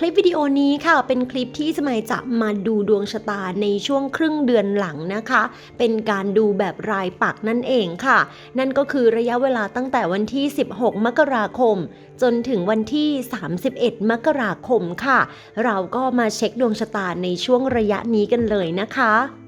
คลิปวิดีโอนี้ค่ะเป็นคลิปที่สมัยจะมาดูดวงชะตาในช่วงครึ่งเดือนหลังนะคะ เป็นการดูแบบรายปักนั่นเองค่ะ นั่นก็คือระยะเวลาตั้งแต่วันที่ 16 มกราคม จนถึงวันที่ 31 มกราคมค่ะ เราก็มาเช็คดวงชะตาในช่วงระยะนี้กันเลยนะคะ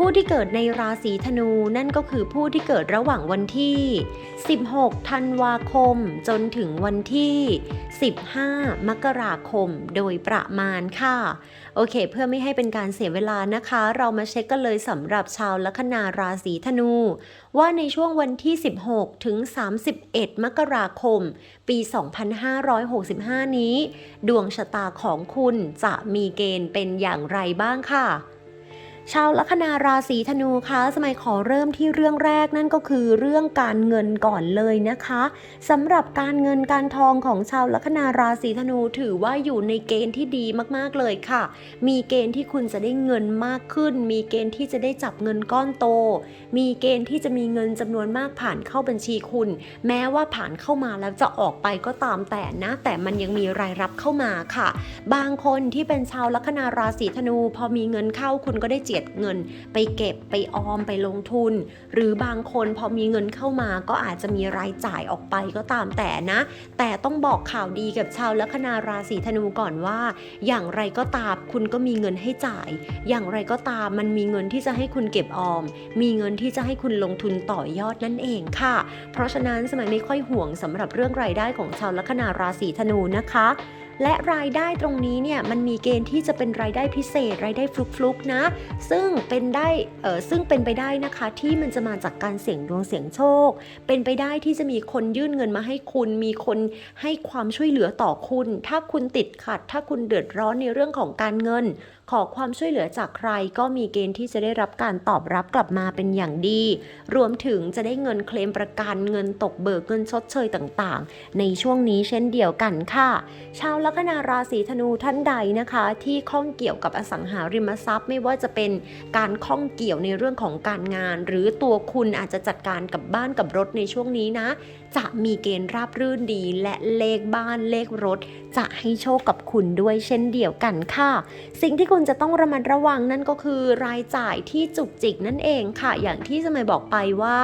ผู้ที่เกิดในราศีธนูนั่นก็คือผู้ที่เกิดระหว่างวันที่ 16 ธันวาคม จนถึงวันที่ 15 มกราคมโดยประมาณค่ะ โอเค เพื่อไม่ให้เป็นการเสียเวลานะคะ เรามาเช็คกันเลยสำหรับชาวลัคนาราศีธนู ว่าในช่วงวันที่ 16 ถึง 31 มกราคม ปี 2565 นี้ ดวงชะตาของคุณจะมีเกณฑ์เป็นอย่างไรบ้างค่ะ ชาวลัคนาราศีธนูคะสมัยขอเริ่มที่เรื่องแรกนั่นก็คือเรื่องการเงินก่อนเลยนะคะสำหรับการเงินการทองของชาวลัคนาราศีธนูถือว่าอยู่ในเกณฑ์ที่ดีมากๆเลยค่ะ มีเกณฑ์ที่คุณจะได้เงินมากขึ้น มีเกณฑ์ที่จะได้จับเงินก้อนโต มีเกณฑ์ที่จะมีเงินจำนวนมากผ่านเข้าบัญชีคุณ แม้ว่าผ่านเข้ามาแล้วจะออกไปก็ตามแต่นะ แต่มันยังมีรายรับเข้ามาค่ะ บางคนที่เป็นชาวลัคนาราศีธนู พอมีเงินเข้าคุณก็ได้เจียดเงิน ไปเก็บไปออมไปลงทุน หรือบางคนพอมีเงินเข้ามาก็อาจจะมีรายจ่ายออกไปก็ตามแต่นะ แต่ต้องบอกข่าวดีกับชาวลัคนาราศีธนูก่อนว่า อย่างไรก็ตามคุณก็มีเงินให้จ่าย อย่างไรก็ตามมันมีเงินที่จะให้คุณเก็บออม มีเงินที่จะให้คุณลงทุนต่อยอดนั่นเองค่ะ เพราะฉะนั้นสมัยไม่ค่อยห่วงสำหรับเรื่องรายได้ของชาวลัคนาราศีธนูนะคะ และรายได้ตรงนี้เนี่ยมันมีเกณฑ์ที่จะเป็นรายได้พิเศษ รายได้ฟลุกๆนะ ซึ่งเป็นได้เออซึ่งเป็นไปได้นะคะที่มันจะมาจากการเสี่ยงดวงเสี่ยงโชค เป็นไปได้ที่จะมีคนยื่นเงินมาให้คุณ มีคนให้ความช่วยเหลือต่อคุณ ถ้าคุณติดขัด ถ้าคุณเดือดร้อนในเรื่องของการเงินขอความช่วยเหลือจากใครก็มีเกณฑ์ที่จะได้รับการตอบรับกลับมาเป็นอย่างดี รวมถึงจะได้เงินเคลมประกันเงินตกเบิกเงินชดเชยต่างๆ ในช่วงนี้เช่นเดียวกันค่ะ ชาวลัคนาราศีธนูท่านใดนะคะ ที่ข้องเกี่ยวกับอสังหาริมทรัพย์ไม่ว่าจะเป็นการข้องเกี่ยวในเรื่องของการงาน หรือตัวคุณอาจจะจัดการกับบ้านกับรถในช่วงนี้นะ จะมีเกณฑ์ราบรื่นดีและเลขบ้านเลขรถ จะให้โชคกับคุณด้วยเช่นเดียวกันค่ะ สิ่งที่คุณจะต้องระมัดระวังนั่นก็คือรายจ่ายที่จุกจิกนั่นเองค่ะ อย่างที่สมัยบอกไปว่า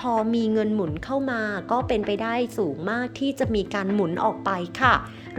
พอมีเงินหมุนเข้ามา ก็เป็นไปได้สูงมากที่จะมีการหมุนออกไปค่ะ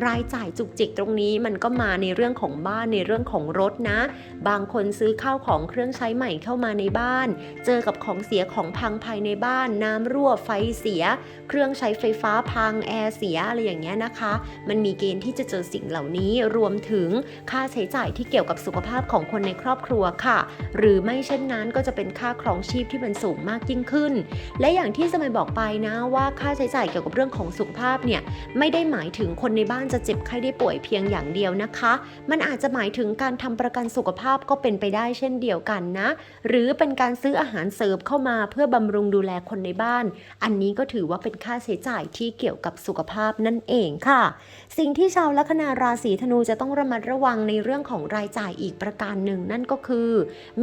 รายจ่ายจุกจิกตรงนี้มันก็มาในเรื่องของบ้านในเรื่องของรถนะ บางคนซื้อข้าวของเครื่องใช้ใหม่เข้ามาในบ้าน เจอกับของเสียของพังภายในบ้าน น้ำรั่วไฟเสีย เครื่องใช้ไฟฟ้าพังแอร์เสียอะไรอย่างเงี้ยนะคะ มันมีเกณฑ์ที่จะเจอสิ่งเหล่านี้รวมถึงค่าใช้จ่ายที่เกี่ยวกับสุขภาพของคนในครอบครัวค่ะ หรือไม่เช่นนั้นก็จะเป็นค่าครองชีพที่มันสูงมากยิ่งขึ้น และอย่างที่สมัยบอกไปนะว่าค่าใช้จ่ายเกี่ยวกับเรื่องของสุขภาพเนี่ยไม่ได้หมายถึงคนในบ้านจะเจ็บไข้ได้ป่วยเพียงอย่างเดียวนะคะ มันอาจจะหมายถึงการทำประกันสุขภาพก็เป็นไปได้เช่นเดียวกันนะ หรือเป็นการซื้ออาหารเสริมเข้ามาเพื่อบำรุงดูแลคนในบ้าน อันนี้ก็ถือว่าเป็นค่าใช้จ่ายที่เกี่ยวกับสุขภาพนั่นเองค่ะ สิ่งที่ชาวลัคนาราศีธนูจะต้องระมัดระวังในเรื่องของรายจ่ายายอีกประการหนึ่งนั่นก็คือ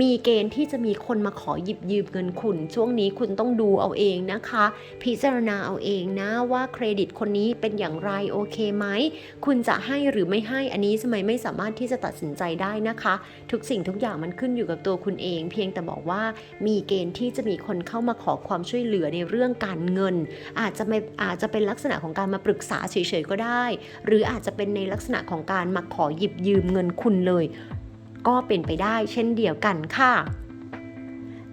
มีเกณฑ์ที่จะมีคนมาขอหยิบยืมเงินคุณ ช่วงนี้คุณต้องดูเอาเองนะคะ พิจารณาเอาเองนะว่าเครดิตคนนี้เป็นอย่างไรโอเคไหมคุณจะให้หรือไม่ให้อันนี้สมัยไม่สามารถที่จะตัดสินใจได้นะคะ ทุกสิ่งทุกอย่างมันขึ้นอยู่กับตัวคุณเอง เพียงแต่บอกว่ามีเกณฑ์ที่จะมีคนเข้ามาขอความช่วยเหลือในเรื่องการเงิน อาจจะไม่อาจจะเป็นลักษณะของการมาปรึกษาเฉยๆก็ได้ หรืออาจจะเป็นในลักษณะของการมาขอหยิบยืมเงินคุณเลย ก็เป็นไปได้เช่นเดียวกันค่ะ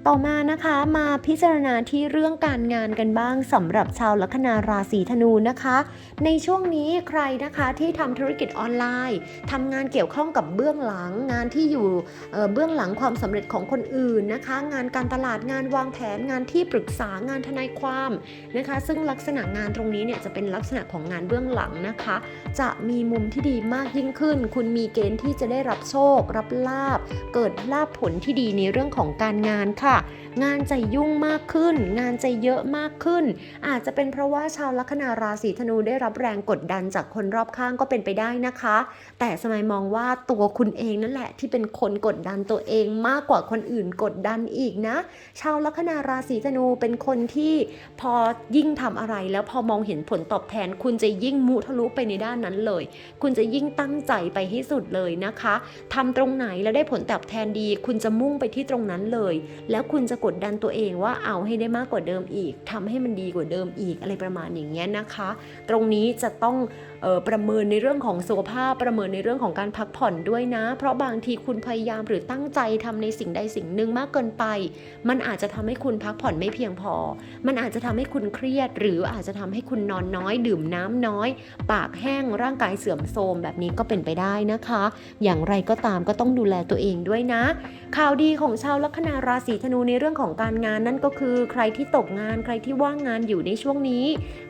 ต่อมานะคะมาพิจารณาที่เรื่องการงานกันบ้างสำหรับชาวลัคนาราศีธนูนะคะ ในช่วงนี้ใครนะคะที่ทำธุรกิจออนไลน์ทำงานเกี่ยวข้องกับเบื้องหลัง งานที่อยู่เเบื้องหลังความสำเร็จของคนอื่นนะคะ งานการตลาดงานวางแผนงานที่ปรึกษางานทนายความนะคะ ซึ่งลักษณะงานตรงนี้เนี่ยจะเป็นลักษณะของงานเบื้องหลังนะคะ จะมีมุมที่ดีมากยิ่งขึ้น คุณมีเกณฑ์ที่จะได้รับโชครับลาบ เกิดลาบผลที่ดีในเรื่องของการงานค่ะค่ะ งานจะยุ่งมากขึ้น งานจะเยอะมากขึ้น อาจจะเป็นเพราะว่าชาวลัคนาราศีธนูได้รับแรงกดดันจากคนรอบข้างก็เป็นไปได้นะคะ แต่สมัยมองว่าตัวคุณเองนั่นแหละที่เป็นคนกดดันตัวเองมากกว่าคนอื่นกดดันอีกนะ ชาวลัคนาราศีธนูเป็นคนที่พอยิ่งทำอะไรแล้วพอมองเห็นผลตอบแทน คุณจะยิ่งมุทะลุไปในด้านนั้นเลย คุณจะยิ่งตั้งใจไปให้สุดเลยนะคะทำตรงไหนแล้วได้ผลตอบแทนดี คุณจะมุ่งไปที่ตรงนั้นเลย แล้วคุณจะกดดันตัวเองว่าเอาให้ได้มากกว่าเดิมอีกทำให้มันดีกว่าเดิมอีกอะไรประมาณอย่างเงี้ยนะคะ ตรงนี้จะต้อง ประเมินในเรื่องของสุขภาพประเมินในเรื่องของการพักผ่อนด้วยนะ เพราะบางทีคุณพยายามหรือตั้งใจทำในสิ่งใดสิ่งหนึ่งมากเกินไป มันอาจจะทำให้คุณพักผ่อนไม่เพียงพอ มันอาจจะทำให้คุณเครียด หรืออาจจะทำให้คุณนอนน้อย ดื่มน้ำน้อย ปากแห้งร่างกายเสื่อมโทรมแบบนี้ก็เป็นไปได้นะคะ อย่างไรก็ตามก็ต้องดูแลตัวเองด้วยนะ ข่าวดีของชาวลัคนาราศีธนูในเรื่องของการงานนั่นก็คือ ใครที่ตกงานใครที่ว่างงานอยู่ในช่วงนี้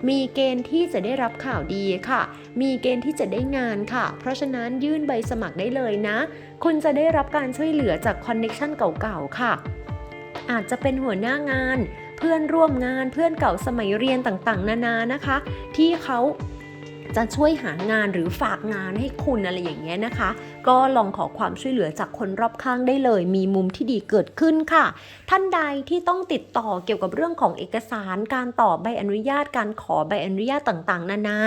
มีเกณฑ์ที่จะได้รับข่าวดีค่ะมีเกณฑ์ที่จะได้งานค่ะ เพราะฉะนั้นยื่นใบสมัครได้เลยนะ คุณจะได้รับการช่วยเหลือจากคอนเน็ชันเก่าๆ ค่ะ อาจจะเป็นหัวหน้างาน เพื่อนร่วมงานเพื่อนเก่าสมัยเรียนต่างๆ นานานะคะ ที่เขา จะช่วยหางานหรือฝากงานให้คุณอะไรอย่างเงี้ยนะคะ ก็ลองขอความช่วยเหลือจากคนรอบข้างได้เลย มีมุมที่ดีเกิดขึ้นค่ะ ท่านใดที่ต้องติดต่อเกี่ยวกับเรื่องของเอกสาร การต่อใบอนุญาต การขอใบอนุญาตต่างๆ นานา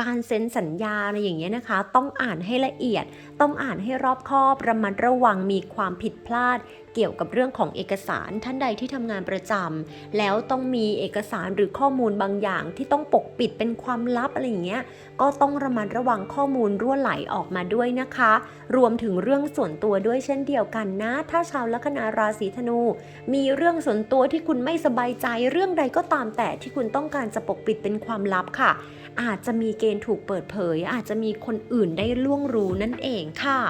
การเซ็นสัญญาอะไรอย่างเงี้ยนะคะ ต้องอ่านให้ละเอียด ต้องอ่านให้รอบคอบระมัดระวังมีความผิดพลาดเกี่ยวกับเรื่องของเอกสารท่านใดที่ทำงานประจำแล้วต้องมีเอกสารหรือข้อมูลบางอย่างที่ต้องปกปิดเป็นความลับอะไรอย่างเงี้ยก็ต้องระมัดระวังข้อมูลรั่วไหลออกมาด้วยนะคะ รวมถึงเรื่องส่วนตัวด้วยเช่นเดียวกันนะ ถ้าชาวลัคนาราศีธนู มีเรื่องส่วนตัวที่คุณไม่สบายใจเรื่องใดก็ตามแต่ที่คุณต้องการจะปกปิดเป็นความลับค่ะ อาจจะมีเกณฑ์ถูกเปิดเผย อาจจะมีคนอื่นได้ล่วงรู้นั่นเองค่ะ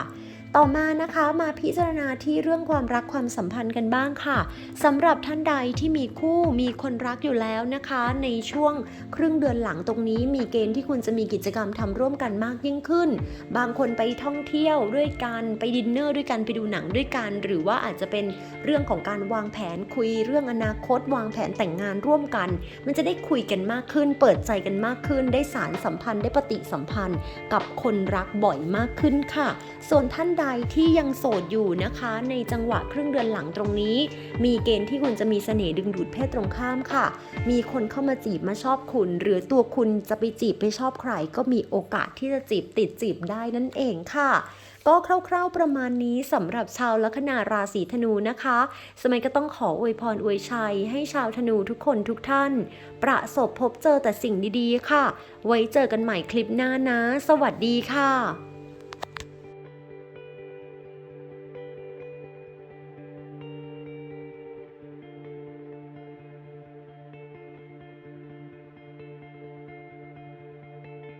ต่อมานะคะมาพิจารณาที่เรื่องความรักความสัมพันธ์กันบ้างค่ะสำหรับท่านใดที่มีคู่มีคนรักอยู่แล้วนะคะ ในช่วงครึ่งเดือนหลังตรงนี้มีเกณฑ์ที่คุณจะมีกิจกรรมทำร่วมกันมากยิ่งขึ้น บางคนไปท่องเที่ยวด้วยกันไปดินเนอร์ด้วยกันไปดูหนังด้วยกันหรือว่าอาจจะเป็นเรื่องของการวางแผนคุยเรื่องอนาคต วางแผนแต่งงานร่วมกัน มันจะได้คุยกันมากขึ้น เปิดใจกันมากขึ้น ได้สารสัมพันธ์ได้ปฏิสัมพันธ์ กับคนรักบ่อยมากขึ้นค่ะ ส่วนท่านใดที่ยังโสดอยู่นะคะ ในจังหวะครึ่งเดือนหลังตรงนี้ มีเกณฑ์ที่คุณจะมีเสน่ห์ดึงดูดเพศตรงข้ามค่ะ มีคนเข้ามาจีบมาชอบคุณ หรือตัวคุณจะไปจีบไปชอบใคร ก็มีโอกาสที่จะจีบติดจีบได้นั่นเองค่ะก็คร่าวๆประมาณนี้สำหรับชาวลัคนาราศีธนูนะคะ สมัยก็ต้องขออวยพรอวยชัย ให้ชาวธนูทุกคนทุกท่าน ประสบพบเจอแต่สิ่งดีๆค่ะ ไว้เจอกันใหม่คลิปหน้านะ สวัสดีค่ะ